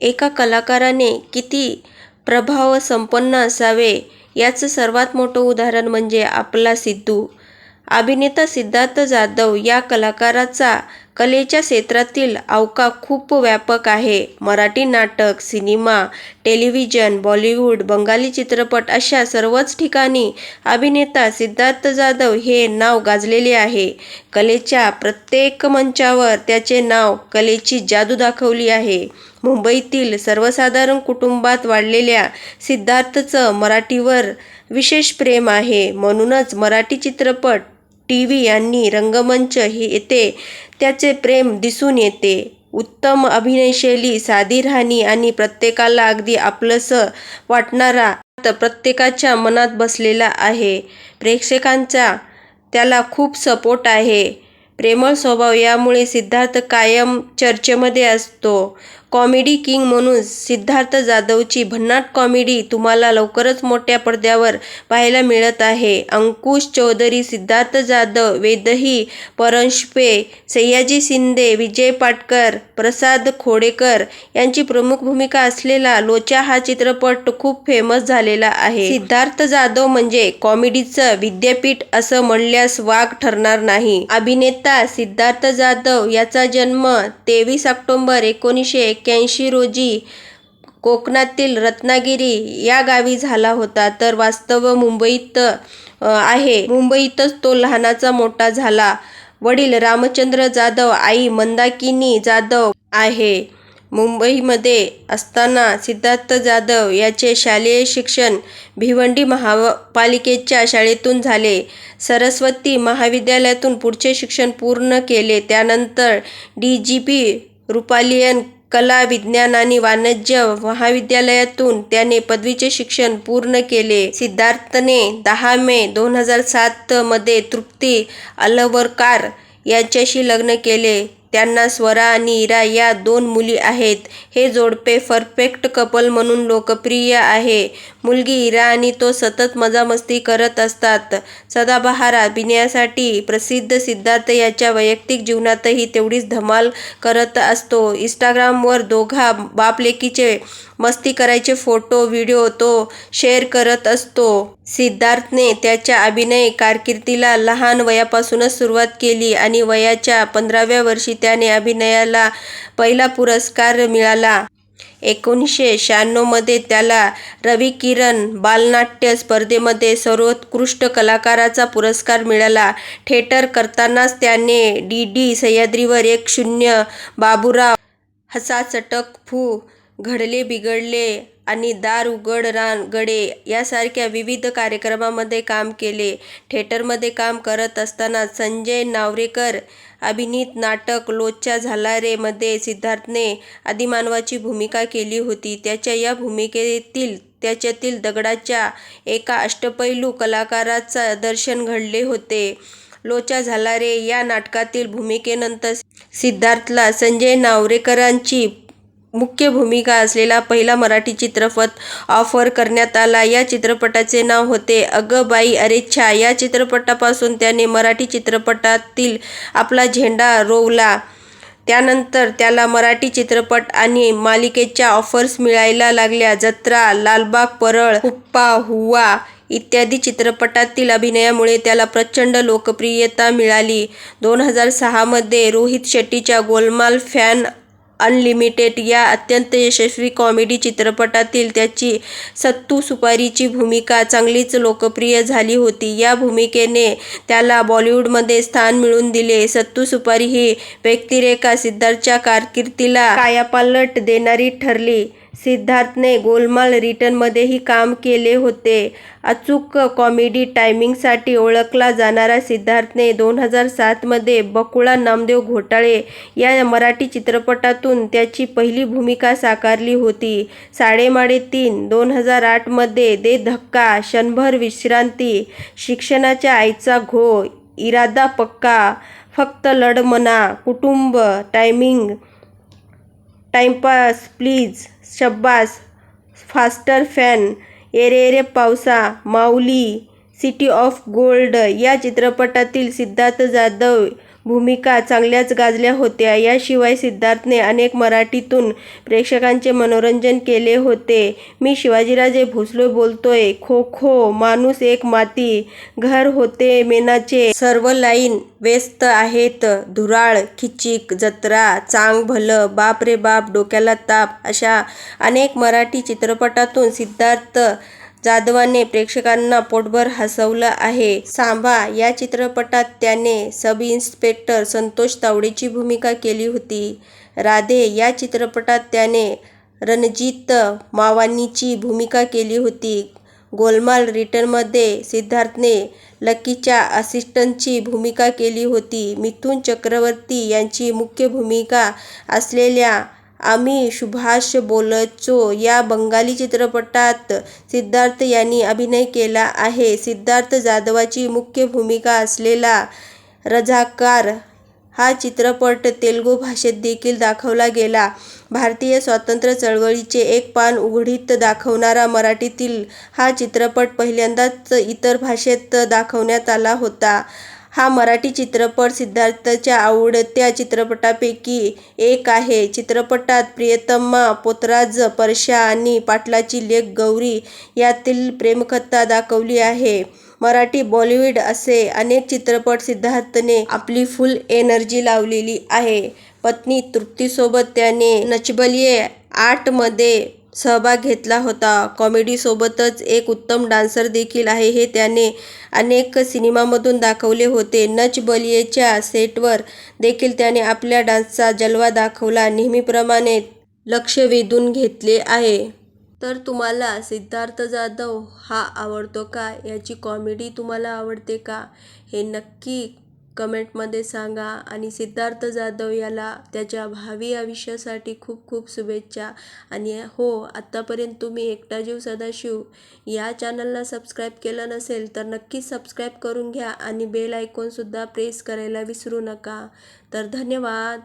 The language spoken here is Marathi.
एका कलाकाराने किती प्रभावसंपन्न असावे याचं सर्वात मोठं उदाहरण म्हणजे आपला सिद्धू. अभिनेता सिद्धार्थ जाधव या कलाकाराचा कलेच्या क्षेत्रातील आवका खूप व्यापक आहे. मराठी नाटक, सिनेमा, टेलिव्हिजन, बॉलिवूड, बंगाली चित्रपट अशा सर्वच ठिकाणी अभिनेता सिद्धार्थ जाधव हे नाव गाजलेले आहे. कलेच्या प्रत्येक मंचावर त्याचे नाव कलेची जादू दाखवली आहे. मुंबईतील सर्वसाधारण कुटुंबात वाढलेल्या सिद्धार्थचं मराठीवर विशेष प्रेम आहे. म्हणूनच मराठी चित्रपट, टी व्ही आणि रंगमंच हे येथे त्याचे प्रेम दिसून येते. उत्तम अभिनयशैली, साधी राहणी आणि प्रत्येकाला अगदी आपलंसं वाटणारा तर प्रत्येकाच्या मनात बसलेला आहे. प्रेक्षकांचा त्याला खूप सपोर्ट आहे. प्रेमळ स्वभाव यामुळे सिद्धार्थ कायम चर्चेमध्ये असतो. कॉमेडी किंग म्हणून सिद्धार्थ जाधवची भन्नाट कॉमेडी तुम्हाला लवकरच मोठ्या पडद्यावर पाहायला मिळत आहे. अंकुश चौधरी, सिद्धार्थ जाधव, वेदही परंशपे सयाजी शिंदे, विजय पाटकर, प्रसाद खोडेकर यांची प्रमुख भूमिका असलेला लोचा हा चित्रपट खूप फेमस झालेला आहे. सिद्धार्थ जाधव म्हणजे कॉमेडीचं विद्यापीठ असं म्हणल्यास वाघ ठरणार नाही. अभिनेता सिद्धार्थ जाधव याचा जन्म तेवीस ऑक्टोबर एकोणीसशे एक्क्याऐंशी रोजी कोकणातील रत्नागिरी या गावी झाला होता. तर वास्तव मुंबईत आहे. मुंबईतच तो लहानाचा मोठा झाला. वडील रामचंद्र जाधव, आई मंदाकिनी जाधव आहे. मुंबईमध्ये असताना सिद्धार्थ जाधव याचे शालेय शिक्षण भिवंडी महापालिकेच्या शाळेतून झाले. सरस्वती महाविद्यालयातून पुढचे शिक्षण पूर्ण केले. त्यानंतर डी. जी. पी. रुपालियन कला, विज्ञान आणि वाणिज्य महाविद्यालयातून त्याने पदवीचे शिक्षण पूर्ण केले. सिद्धार्थने दहा मे, दोन हजार सात मध्ये तृप्ती अलवरकार यांच्याशी लग्न केले. त्यांना स्वरा आणि इरा या दोन मुली आहेत. हे जोडपे परफेक्ट कपल म्हणून लोकप्रिय आहे. मुलगी इरा आणि तो सतत मजामस्ती करत असतात. सदाबहार अभिनयासाठी प्रसिद्ध सिद्धार्थ याच्या वैयक्तिक जीवनातही तेवढीच धमाल करत असतो. इन्स्टाग्रामवर दोघा बापलेकीचे मस्ती करायचे फोटो, व्हिडिओ तो शेअर करत असतो. सिद्धार्थने त्याच्या अभिनय कारकिर्दीला लहान वयापासूनच सुरुवात केली आणि वयाच्या पंधराव्या वर्षी त्याने अभिनयाला पहिला पुरस्कार मिळाला. एकोणीसशे शहाण्णवमध्ये त्याला त्याला रविकिरण बालनाट्य स्पर्धेमध्ये सर्वोत्कृष्ट कलाकाराचा पुरस्कार मिळाला. थिएटर करतानाच त्याने डी. डी. सह्याद्रीवर एक शून्य, बाबुराव हसा चटक फू, घडले बिघडले आणि दार उघड रान गडे यासारख्या विविध कार्यक्रमामध्ये काम केले. थेटरमध्ये काम करत असताना संजय नावरेकर अभिनीत नाटक लोचा झाला रे मध्ये सिद्धार्थने आदिमानवाची भूमिका केली होती. त्याच्या या भूमिकेतील त्याच्यातील दगडाच्या एका अष्टपैलू कलाकाराचं दर्शन घडले होते. लोचा झाला रे या नाटकातील भूमिकेनंतर सिद्धार्थला संजय नावरेकरांची मुख्य भूमिका असलेला पहिला मराठी चित्रपट ऑफर करण्यात आला. या चित्रपटाचे नाव होते अगं बाई अरेच्छा. या चित्रपटापासून त्याने मराठी चित्रपटातील आपला झेंडा रोवला. त्यानंतर त्याला मराठी चित्रपट आणि मालिकेच्या ऑफर्स मिळायला लागल्या. जत्रा, लालबाग परळ, हुप्पा, हुवा इत्यादी चित्रपटातील अभिनयामुळे त्याला प्रचंड लोकप्रियता मिळाली. दोन हजार सहामध्ये रोहित शेट्टीच्या गोलमाल फॅन अनलिमिटेड या अत्यंत यशस्वी कॉमेडी चित्रपटातील त्याची सत्तू सुपारीची भूमिका चांगलीच लोकप्रिय झाली होती. या भूमिकेने त्याला बॉलिवूडमध्ये स्थान मिळवून दिले. सत्तू सुपारी ही व्यक्तिरेखा सिद्धार्थच्या कारकिर्दीला कायापालट देणारी ठरली. सिद्धार्थने गोलमाल रिटर्नमध्येही काम केले होते. अचूक कॉमेडी टायमिंगसाठी ओळखला जाणारा सिद्धार्थने दोन हजार सातमध्ये बकुळा नामदेव घोटाळे या मराठी चित्रपटातून त्याची पहिली भूमिका साकारली होती. साडेमाडे तीन, दोन हजार आठमध्ये दे धक्का, क्षणभर विश्रांती, शिक्षणाच्या आईचा घो, इरादा पक्का, फक्त लढमना कुटुंब टायमिंग टाइमपास प्लीज, शब्बास, फास्टर फॅन, एरे पावसा, माऊली, सिटी ऑफ गोल्ड या चित्रपटातील सिद्धार्थ जाधव भूमिका चांगल्याच गाजल्या होत्या. याशिवाय सिद्धार्थने अनेक मराठीतून प्रेक्षकांचे मनोरंजन केले होते. मी शिवाजीराजे भोसले बोलतोय. खो खो, माणूस एक माती, घर होते मेणाचे, सर्व लाईन व्यस्त आहेत, धुराळ, खिचिक, जत्रा, चांग भलं, बाप रे बाप, डोक्याला ताप अशा अनेक मराठी चित्रपटांतून सिद्धार्थ जाधवाने प्रेक्षकांना पोटभर हसवलं आहे. सांभा या चित्रपटात त्याने सब इन्स्पेक्टर संतोष तावडेची भूमिका केली होती. राधे या चित्रपटात त्याने रणजित मावानीची भूमिका केली होती. गोलमाल रिटर्नमध्ये सिद्धार्थने लकीच्या असिस्टंटची भूमिका केली होती. मिथुन चक्रवर्ती यांची मुख्य भूमिका असलेल्या आम्ही सुभाष बोलायचो या बंगाली चित्रपटात सिद्धार्थ यांनी अभिनय केला आहे. सिद्धार्थ जाधवाची मुख्य भूमिका असलेला रझाकार हा चित्रपट तेलुगू भाषेत देखील दाखवला गेला. भारतीय स्वातंत्र्य चळवळीचे एक पान उघडीत दाखवणारा मराठीतील हा चित्रपट पहिल्यांदाच इतर भाषेत दाखवण्यात आला होता. हा मराठी चित्रपट सिद्धार्थच्या आवडत्या चित्रपटांपैकी एक आहे. चित्रपटात प्रियतमा, पोतराज परशा आणि पाटलाची लेक गौरी यातील प्रेमकथा दाखवली आहे. मराठी, बॉलिवूड असे अनेक चित्रपटात सिद्धार्थने आपली फुल एनर्जी लावलेली आहे. पत्नी तृप्तीसोबत त्याने नचबलिये आठमध्ये सहभाग घेतला होता. कॉमेडीसोबतच एक उत्तम डान्सर देखील आहे हे त्याने अनेक सिनेमामधून दाखवले होते. नच बलियेच्या सेटवर देखील त्याने आपल्या डान्सचा जलवा दाखवला. नेहमीप्रमाणे लक्ष वेधून घेतले आहे. तर तुम्हाला सिद्धार्थ जाधव हा आवडतो का? याची कॉमेडी तुम्हाला आवडते का? हे नक्की कमेंटमध्ये सांगा. आणि सिद्धार्थ जाधव याला त्याच्या भावी आयुष्यासाठी खूप खूप शुभेच्छा. आणि हो, आत्तापर्यंत तुम्ही एकटा जीव सदाशिव या चॅनलला सबस्क्राईब केलं नसेल तर नक्कीच सबस्क्राईब करून घ्या आणि बेल आयकॉनसुद्धा प्रेस करायला विसरू नका. तर धन्यवाद.